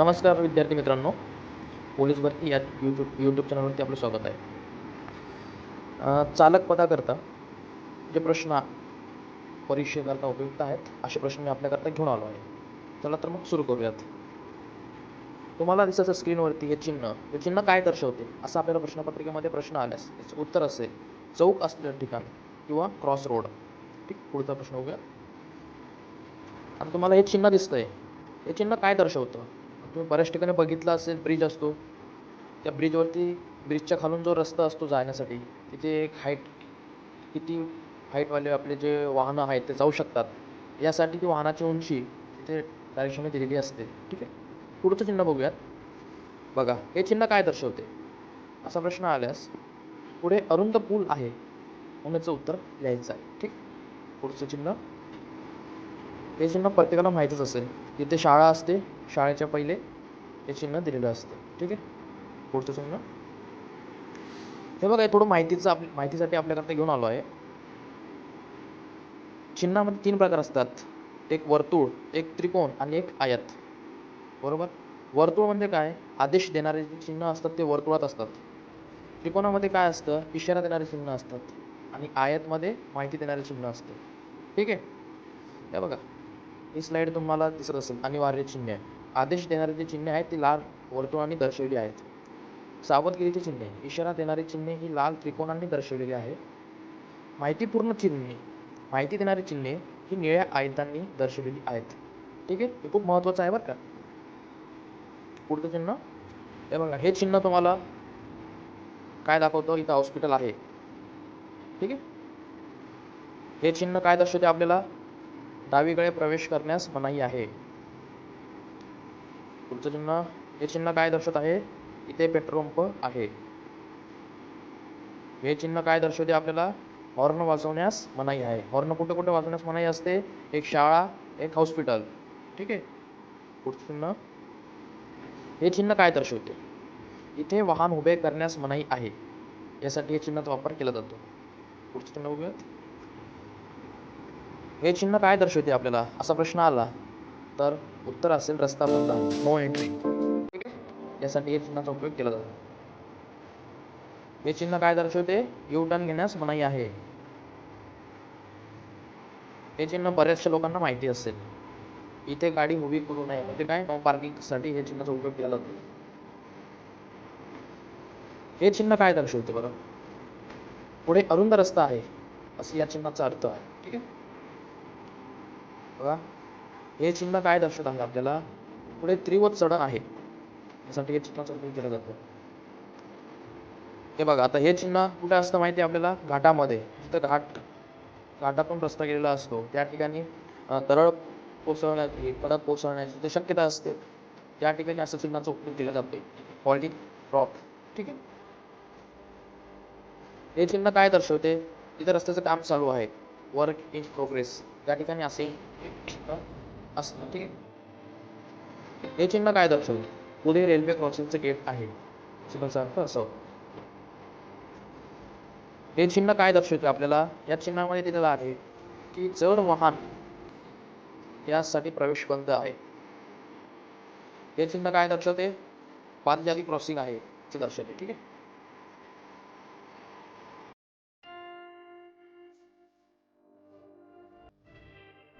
नमस्कार विद्यार्थी मित्रांनो. पोलीस भरती या यूट्यूब यूट्यूब चॅनलवरती आपलं स्वागत आहे. चालक पदाकरता जे प्रश्न परीक्षेकरता उपयुक्त आहेत असे प्रश्न मी आपल्याकरता घेऊन आलो आहे. चला तर मग सुरू करूयात. तुम्हाला दिसत स्क्रीनवरती हे चिन्ह. हे चिन्ह काय दर्शवते? असं आपल्याला प्रश्नपत्रिकेमध्ये प्रश्न आल्यास याचं उत्तर असेल चौक असलेलं ठिकाण किंवा क्रॉस रोड ठीक पुढचा प्रश्न होऊया आता तुम्हाला हे चिन्ह दिसतंय. हे चिन्ह काय दर्शवतं? तुम्ही बऱ्याच ठिकाणी बघितलं असेल ब्रिज असतो. त्या ब्रिजवरती ब्रिजच्या खालून जो रस्ता असतो जाण्यासाठी तिथे एक हाईट किती हाईटवाले आपले जे वाहनं आहेत ते जाऊ शकतात. यासाठी ती वाहनाची उंची तिथे डायरेक्शनने दिलेली असते. ठीक आहे? पुढचं चिन्ह बघूयात. बघा हे चिन्ह काय दर्शवते? असा प्रश्न आल्यास पुढे अरुंद पूल आहे म्हणून उत्तर लिहायचं आहे. ठीक? पुढचं चिन्ह. हे चिन्ह प्रत्येकाला माहीतच असेल. जिथे शाळा असते शाळेच्या पहिले हे चिन्ह दिलेलं असतं. ठीक आहे? पुढचं चिन्ह. हे बघा थोडं माहितीचं आप माहितीसाठी आपल्याकडे घेऊन आलो आहे. चिन्हामध्ये तीन प्रकार असतात. एक वर्तुळ एक त्रिकोण आणि एक आयत. बरोबर? वर्तुळ म्हणजे काय? आदेश देणारे जे चिन्ह असतात ते वर्तुळात असतात. त्रिकोणामध्ये काय असतं? इशारा देणारे चिन्ह असतात. आणि आयतमध्ये माहिती देणारे चिन्ह असतं. ठीक आहे? हे बघा. ही स्लाईड तुम्हाला दिसत असेल. अनिवार्य चिन्ह आहे. आदेश देणारे जे चिन्हे आहेत ती लाल वर्तुळांनी दर्शवली आहेत. सावधगिरीची चिन्हे इशारा देणारी चिन्हे ही लाल त्रिकोणांनी दर्शवलेली आहे माहितीपूर्ण चिन्हे माहिती देणारी चिन्हे ही निळ्या आयतांनी दर्शवलेली आहेत. ठीक आहे? हे खूप महत्त्वाचं आहे बरं का? पुढचं चिन्ह. हे बघा हे चिन्ह तुम्हाला काय दाखवतं? इथं हॉस्पिटल आहे. ठीक आहे? हे चिन्ह काय दर्शवते आपल्याला? डावीकडे प्रवेश करण्यास मनाई आहे. पुढचं चिन्ह हे चिन्ह काय दर्शवत आहे? इथे पेट्रोल पंप आहे. हे चिन्ह काय दर्शवते आपल्याला? हॉर्न वाजवण्यास मनाई आहे. हॉर्न कुठे कुठे वाजवण्यास मनाई असते? एक शाळा एक हॉस्पिटल. ठीक आहे? पुढचं चिन्ह. हे चिन्ह काय दर्शवते? इथे वाहन उभे करण्यास मनाई आहे. यासाठी हे चिन्हाचा वापर केला जातो. पुढचं चिन्ह बघूयात. हे चिन्ह काय दर्शवते आपल्याला? असा प्रश्न आला. तर उत्तर असेल रस्ता बंद. नो एंट्री ठीक आहे? यासाठी हे चिन्हाचा उपयोग केला जातो. हे चिन्ह काय दर्शवते? यू टर्न घेण्यास मनाई आहे. हे चिन्ह बऱ्याचशा लोकांना माहिती असेल. इथे गाडी उभी करू नये. म्हणजे काय? नो पार्किंगसाठी हे चिन्हाचा उपयोग केला जातो. हे चिन्ह काय दर्शवते बरं? पुढे अरुंद रस्ता आहे. असं या चिन्हाचा अर्थ आहे. ठीक आहे? बघा. हे चिन्ह काय दर्शवत आहे आपल्याला? पुढे तीव्र चढण आहे. यासाठी हे चिन्हाचा उपयोग केला जातो. हे बघा आता हे चिन्ह कुठे असतं माहिती आहे आपल्याला? घाटामध्ये. तर घाट घाटातून रस्ता गेलेला असतो. त्या ठिकाणी तरळ कोसळण्याची परत कोसळण्याची शक्यता असते त्या ठिकाणी असं चिन्हाचा उपयोग केला जातो. पॉलिटिक ड्रॉप ठीक आहे? हे चिन्ह काय दर्शवते? तिथे रस्त्याचं काम चालू आहे. वर्क इन प्रोग्रेस त्या ठिकाणी असे असतं. ठीक आहे हे चिन्ह काय दर्शवतो? पुढे रेल्वे क्रॉसिंगचं गेट आहे. चिन्हाचा असं. हे चिन्ह काय दर्शवते आपल्याला? या चिन्हामध्ये दिलेलं आहे की जड वाहन यासाठी प्रवेश बंद आहे. हे चिन्ह काय दर्शवते? पादचारी क्रॉसिंग आहे. ते दर्शवते ठीक आहे?